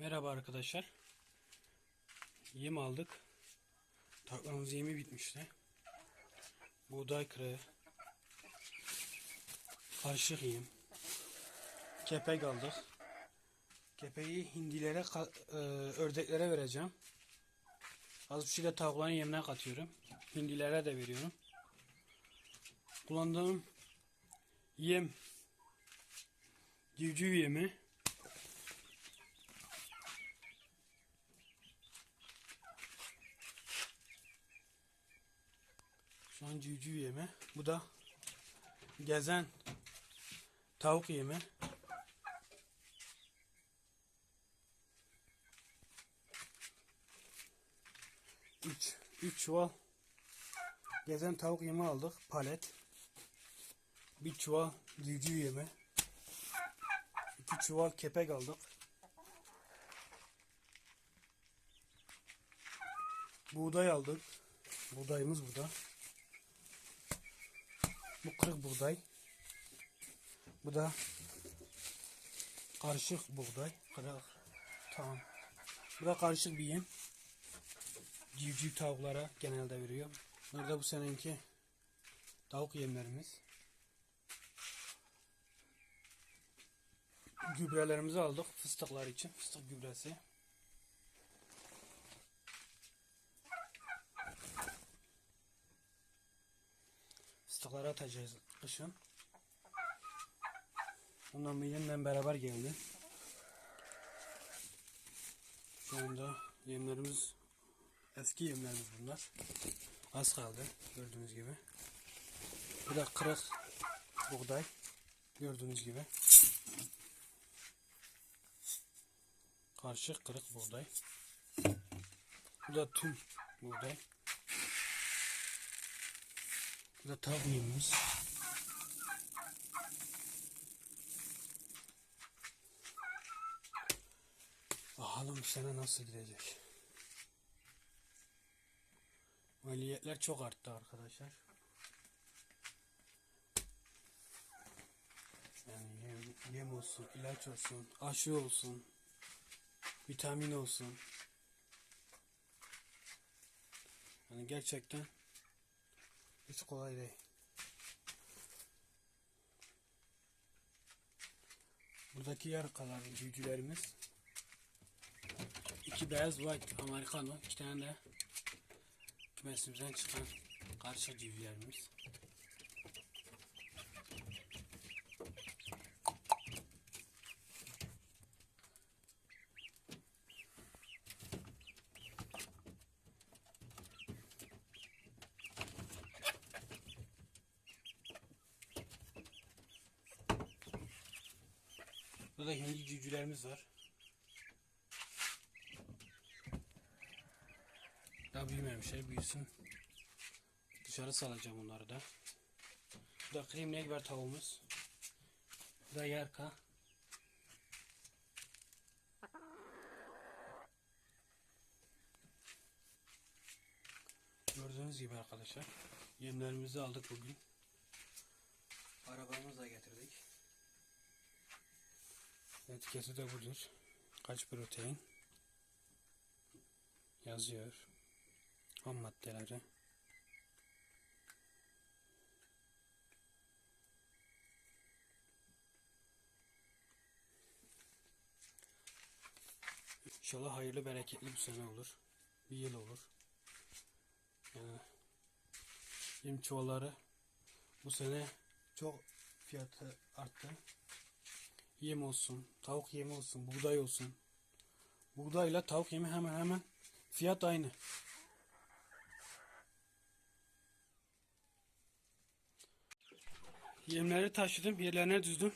Merhaba arkadaşlar. Yem aldık. Taklamız yemi bitmişti. Buğday kırığı. Karışık yem. Kepek aldık. Kepeği hindilere, e, ördeklere vereceğim. Az bir şey de tavukların yemine katıyorum. Hindilere de veriyorum. Kullandığım yem civciv yemi. Şu an civciv yemi. Bu da gezen tavuk yemi. Üç, üç çuval gezen tavuk yemi aldık. Palet. Bir çuval civciv yemi. İki çuval kepek aldık. Buğday aldık. Buğdayımız burada. Bu kırık buğday. Bu da karışık buğday. Kırık. Tamam. Bu da karışık bir yem. Civciv tavuklara genelde veriyor. Burada bu seninki tavuk yemlerimiz. Gübrelerimizi aldık fıstıklar için. Fıstık gübresi. Fıstıkları atacağız kışın. Ondan yemle beraber geldi. Şu anda yemlerimiz eski yemlerimiz bunlar. Az kaldı gördüğünüz gibi. Bu da kırık buğday gördüğünüz gibi. Karışık kırık buğday. Bu da tüm buğday. Bu yemimiz. Bakalım sene nasıl gidecek. Maliyetler çok arttı arkadaşlar. Yani yem, yem olsun, ilaç olsun, aşı olsun, vitamin olsun. Yani gerçekten hiç kolay değil. Buradaki yarı kalan civcivlerimiz iki beyaz white americano iki tane de kümesimizden çıkan karşı civcivlerimiz. Burada hindi civcivlerimiz var. Daha büyümemişler. Büyüsün. Dışarı salacağım onları da. Bu da krem biber tavuğumuz. Bu da yarka. Gördüğünüz gibi arkadaşlar. Yemlerimizi aldık bugün. Arabamızla getirdik. Etiketi de budur. Kaç protein yazıyor. Ham maddeleri. İnşallah hayırlı bereketli bir sene olur. Bir yıl olur. Yani yem çuvalları bu sene çok fiyatı arttı yem olsun, tavuk yemi olsun, buğday olsun. Buğdayla tavuk yemi hemen hemen fiyat aynı. Yemleri taşıdım, yerlerine düzdüm.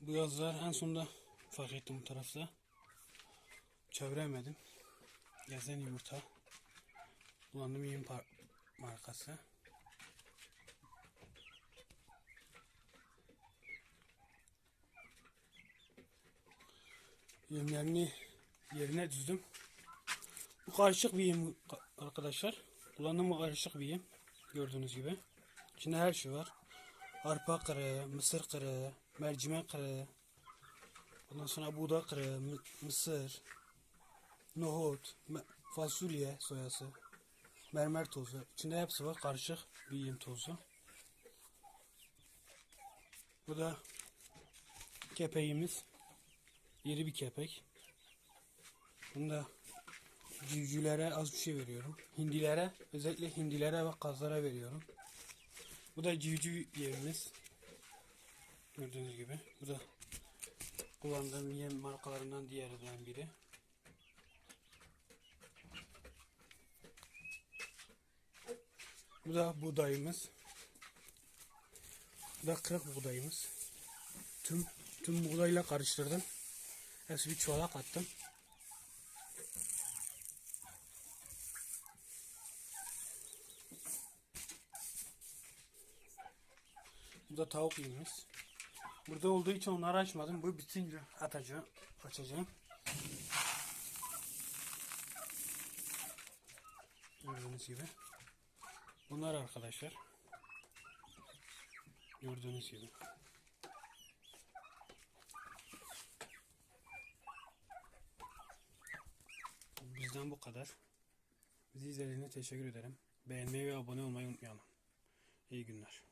Bu yazlar en sonunda fark ettim bu tarafta. Çeviremedim. Gezen yumurta. Kullandığım yem markası. Yemlerini yerine düzdüm. Bu karışık bir yem arkadaşlar. Kullandığım karışık bir yem. Gördüğünüz gibi. İçinde her şey var. Arpa kırığı, mısır kırığı, mercimek kırığı. Ondan sonra buğday kırığı, mı- mısır, nohut, fasulye soyası, mermer tozu. İçinde hepsi var. Karışık bir yem tozu. Bu da kepeğimiz. İri bir kepek. Bunu da civcivlere az bir şey veriyorum. Hindilere, özellikle hindilere ve kazlara veriyorum. Bu da civciv yemimiz. Gördüğünüz gibi. Bu da kullandığım yem markalarından diğerinden biri. Bu da buğdayımız. Bu da kırık buğdayımız. Tüm tüm buğdayla karıştırdım. Hepsi bir çuvala kattım. Bu da tavuk yemimiz. Burada olduğu için onları açmadım. Bu bitince atacağım, açacağım. Gördüğünüz gibi. Bunlar arkadaşlar. Gördüğünüz gibi. Bizden bu kadar. Bizi izlediğiniz teşekkür ederim. Beğenmeyi ve abone olmayı unutmayalım. İyi günler.